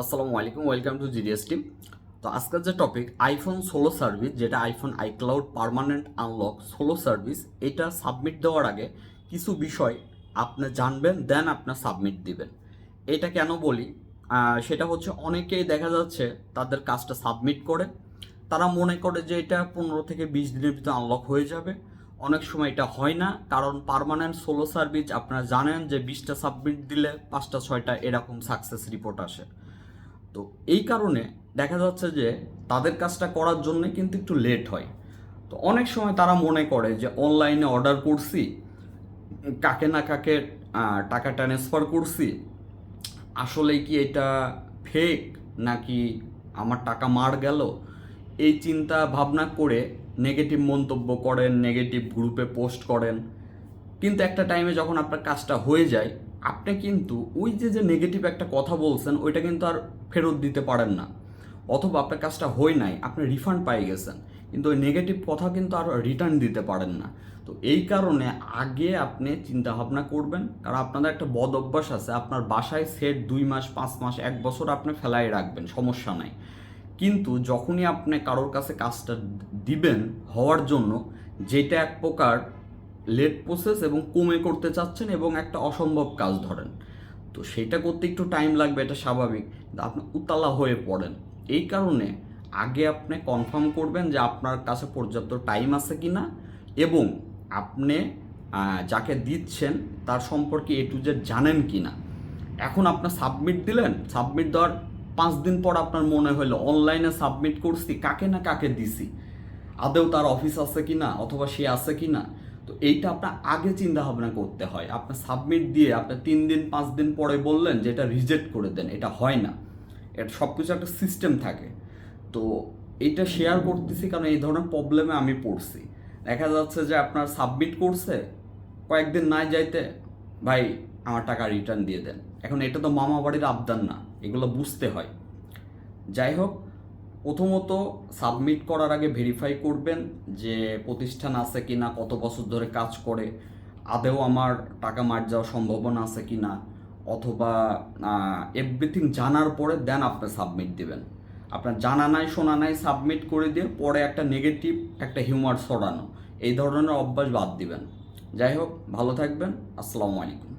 আসসালামু আলাইকুম welcome to GDS team তো আজকের যে টপিক আইফোন সোলো সার্ভিস যেটা iPhone iCloud permanent unlock solo service এটা সাবমিট দেওয়ার আগে কিছু বিষয় আপনি জানবেন দেন আপনার সাবমিট দিবেন। এটা কেন বলি? সেটা হচ্ছে অনেকেই দেখা যাচ্ছে তাদের কাজটা সাবমিট করে। তারা মনে করে যে এটা পনেরো থেকে বিশ দিনের ভিতরে আনলক হয়ে যাবে। অনেক সময় এটা হয় না, কারণ পারমানেন্ট সোলো সার্ভিস আপনারা জানেন যে বিশটা সাবমিট দিলে পাঁচটা, ছয়টা এরকম সাকসেস রিপোর্ট আসে। তো এই কারণে দেখা যাচ্ছে যে তাদের কাজটা করার জন্য কিন্তু একটু লেট হয়। তো অনেক সময় তারা মনে করে যে অনলাইনে অর্ডার করছি, কাকে না কাকে টাকা ট্রান্সফার করছি আসলে কি এটা ফেক নাকি আমার টাকা মার গেল? এই চিন্তা ভাবনা করে নেগেটিভ মন্তব্য করেন নেগেটিভ গ্রুপে পোস্ট করেন। কিন্তু একটা টাইমে যখন আপনার কাজটা হয়ে যায় আপনি কিন্তু ওই যে যে নেগেটিভ একটা কথা বলছেন, ওইটা কিন্তু আর ফেরত দিতে পারেন না। অথবা আপনার কাজটা হয় নাই, আপনি রিফান্ড পাই গেছেন, কিন্তু ওই নেগেটিভ কথা কিন্তু আর রিটার্ন দিতে পারেন না। তো এই কারণে আগে আপনি চিন্তা ভাবনা করবেন, কারণ আপনাদের একটা বদ অভ্যাস আছে, আপনার বাসায় সেট দুই মাস, পাঁচ মাস, এক বছর আপনি ফেলাই রাখবেন, সমস্যা নাই। কিন্তু যখনই আপনি কারোর কাছে কাজটা দিবেন হওয়ার জন্য, যেটা এক প্রকার লেট প্রসেস এবং কমে করতে চাচ্ছেন এবং একটা অসম্ভব কাজ ধরেন। তো সেটা করতে একটু টাইম লাগবে, এটা স্বাভাবিক। আপনি উতালা হয়ে পড়েন। এই কারণে আগে আপনি কনফার্ম করবেন যে আপনার কাছে পর্যাপ্ত টাইম আছে কি না এবং আপনি যাকে দিচ্ছেন তার সম্পর্কে এ টু জেড জানেন কি না এখন আপনার সাবমিট দিলেন সাবমিট দেওয়ার পাঁচ দিন পর আপনার মনে হলো অনলাইনে সাবমিট করছি, কাকে না কাকে দিছি? আদৌ তার অফিস আছে কি না অথবা সে আছে কি না তো এইটা আপনার আগে চিন্তা ভাবনা করতে হয়। আপনার সাবমিট দিয়ে আপনি তিন দিন, পাঁচ দিন পরে বললেন যে এটা রিজেক্ট করে দেন, এটা হয় না। এটা সব কিছু একটা সিস্টেম থাকে। তো এইটা শেয়ার করতেছি কারণ এই ধরনের প্রবলেমে আমি পড়ছি। দেখা যাচ্ছে যে আপনার সাবমিট করছে, কয়েকদিন না যাইতে ভাই আমার টাকা রিটার্ন দিয়ে দেন। এখন এটা তো মামা বাড়ির আবদার না, এগুলো বুঝতে হয়। যাই হোক প্রথমত সাবমিট করার আগে ভেরিফাই করবেন যে প্রতিষ্ঠান আছে কি না কত বছর ধরে কাজ করে, আদেও আমার টাকা মার যাওয়ার সম্ভাবনা আছে কি না অথবা এভরিথিং জানার পরে দেন আপনি সাবমিট দিবেন। আপনার জানা নাই, শোনা নাই সাবমিট করে দিয়ে পরে একটা নেগেটিভ একটা হিউমার ছড়ানো, এই ধরনের অভ্যাস বাদ দিবেন। যাই হোক, ভালো থাকবেন, আসসালামু আলাইকুম।